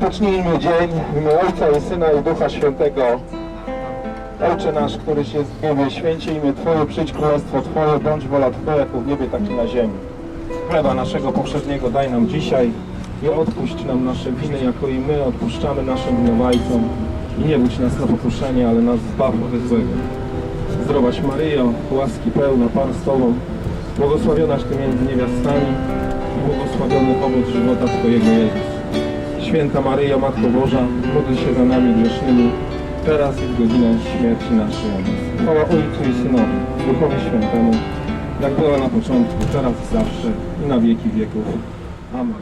Rozpocznijmy dzień w imię Ojca i Syna i Ducha Świętego. Ojcze nasz, któryś jest w niebie, święcie imię Twoje, przyjdź królestwo Twoje, bądź wola Twoja, jako w niebie, tak i na ziemi. Chleba naszego powszedniego daj nam dzisiaj i odpuść nam nasze winy, jako i my odpuszczamy naszym winowajcom. I nie budź nas na pokuszenie, ale nas zbaw od złego. Zdrowaś Maryjo, łaski pełna, Pan z Tobą, błogosławionaś Ty między niewiastami i błogosławiony owoc żywota Twojego Jezus. Święta Maryjo, Matko Boża, módl się za nami grzesznymi, teraz i w godzinę śmierci naszej. Amen. Chwała Ojcu i Synowi, Duchowi Świętemu, jak była na początku, teraz i zawsze, i na wieki wieków. Amen.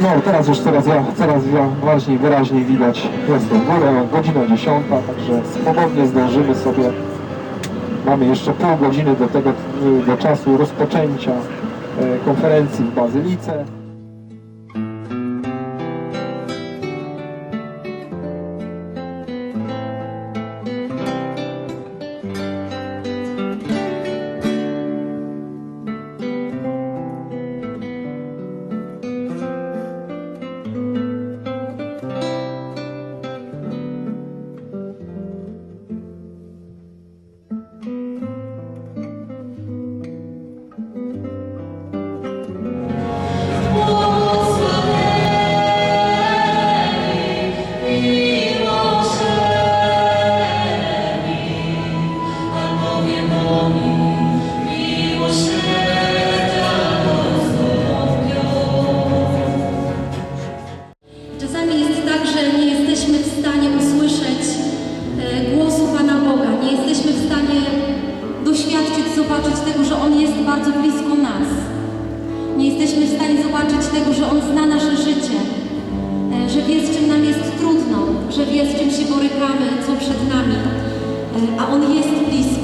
No, teraz już coraz, coraz bardziej wyraźnie widać jest to godzina 10, także swobodnie zdążymy sobie. Mamy jeszcze pół godziny do tego, do czasu rozpoczęcia e, konferencji w Bazylice. Bardzo blisko nas. Nie jesteśmy w stanie zobaczyć tego, że On zna nasze życie, e, że wie, z czym nam jest trudno, że wie, z czym się borykamy, co przed nami, e, a On jest blisko.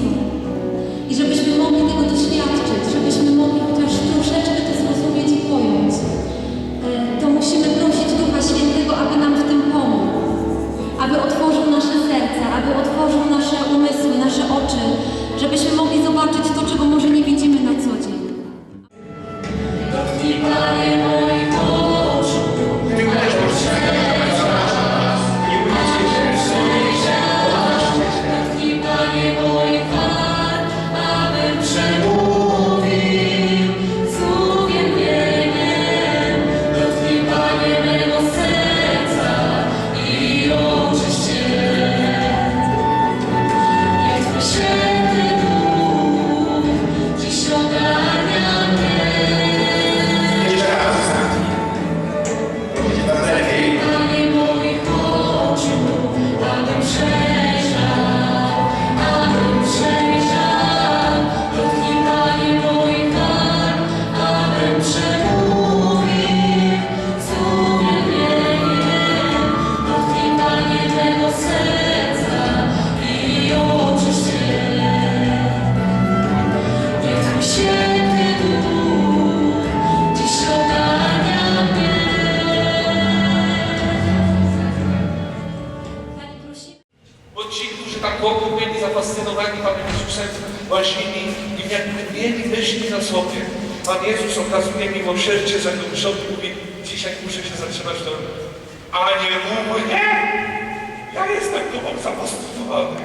Jezusem, łazili i jakby mieli myśli na sobie. Pan Jezus okazuje miłosierdzie Zacheuszowi, mówi, dzisiaj muszę się zatrzymać to. A nie mówi, nie! Ja jestem tobą zafascynowany.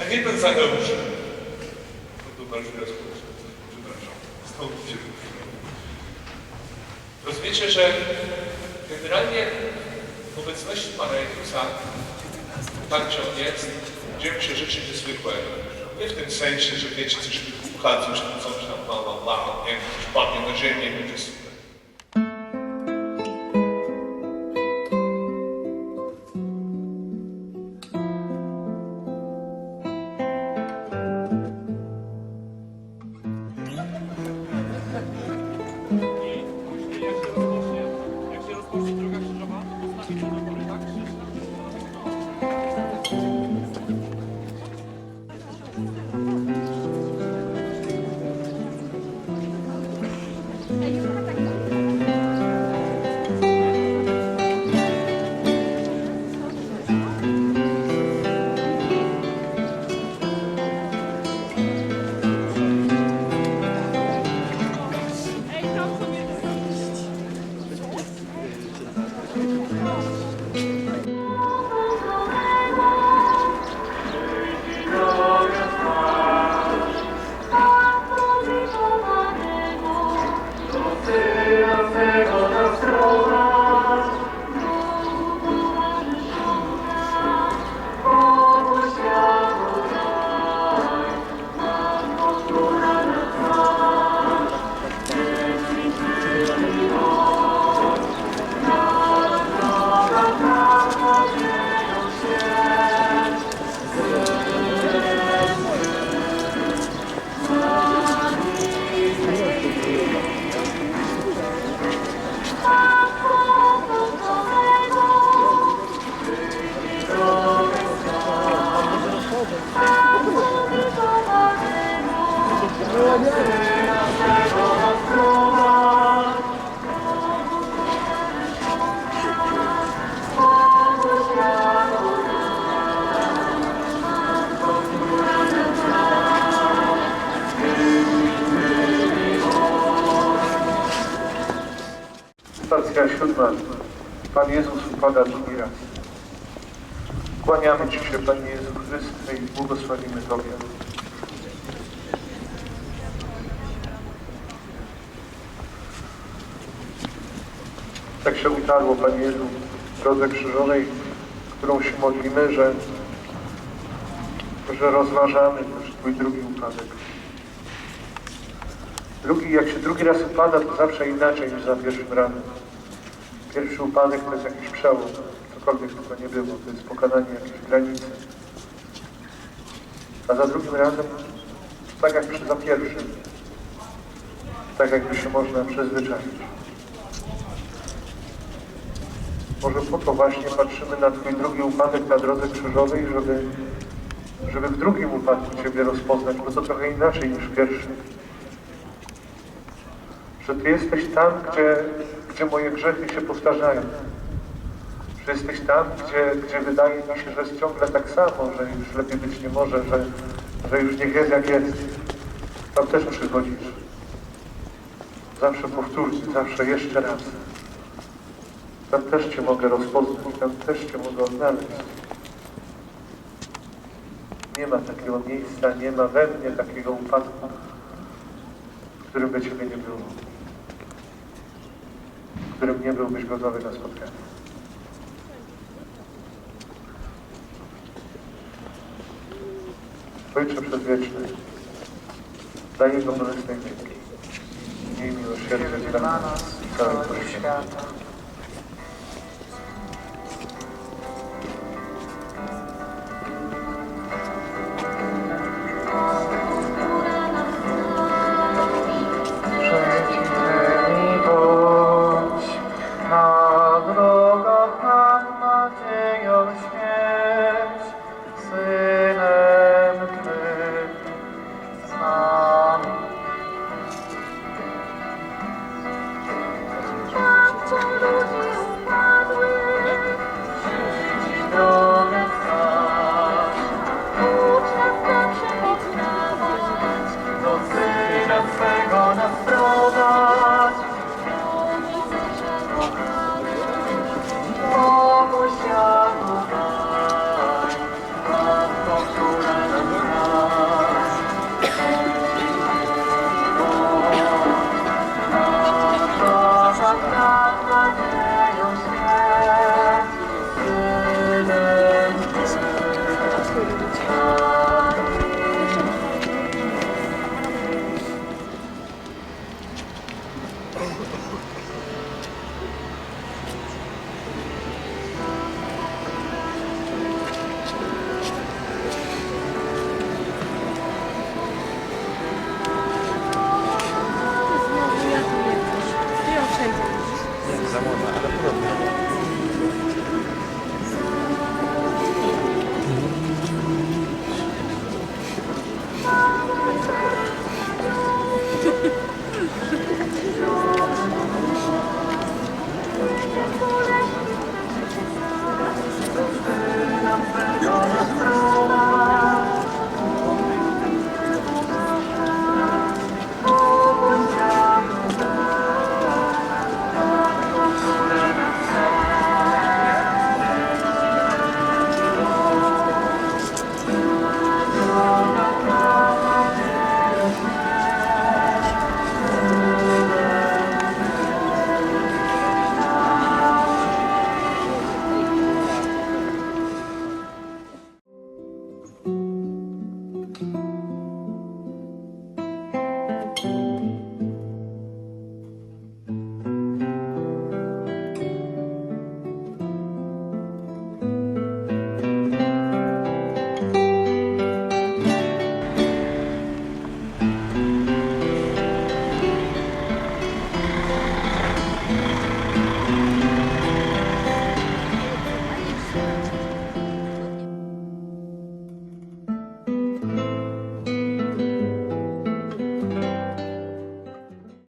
A nie ten. No to bardzo przepraszam. Stąd się Rozumiecie, że generalnie w obecności Pana Jezusa tak, że on jest, dzieją się rzeczy niezwykłe. W tym sensie, że wiecie, coś wybucha, coś tam, coś tam, bla, bla, bla, nie coś padnie na ziemię, będzie wypada drugi raz. Kłaniamy Ci się, Panie Jezu Chryste, i błogosławimy Tobie. Tak się utarło, Panie Jezu, w drodze krzyżowej, którą się modlimy, że, że rozważamy też Twój drugi upadek. Drugi, jak się drugi raz upada, to zawsze inaczej niż za pierwszym razem. Pierwszy upadek to jest jakiś przełom, cokolwiek tylko nie było, to jest pokonanie jakiejś granicy. A za drugim razem, tak jak przy za pierwszym, tak jakby się można przyzwyczaić. Może po to właśnie patrzymy na Twój drugi upadek na drodze krzyżowej, żeby, żeby w drugim upadku Ciebie rozpoznać, bo to trochę inaczej niż w pierwszym. Że Ty jesteś tam, gdzie, gdzie moje grzechy się powtarzają. Że jesteś tam, gdzie, gdzie wydaje mi się, że jest ciągle tak samo, że już lepiej być nie może, że, że już niech jest jak jest. Tam też przychodzisz. Zawsze powtórnie, zawsze jeszcze raz. Tam też Cię mogę rozpoznać, tam też Cię mogę odnaleźć. Nie ma takiego miejsca, nie ma we mnie takiego upadku, w którym by Ciebie nie było. Którym nie byłbyś gotowy na spotkanie. Ojcze Przedwieczny, dla Jego bolesnej dzięki. Miej miłosierdzie dla nas i całego świata.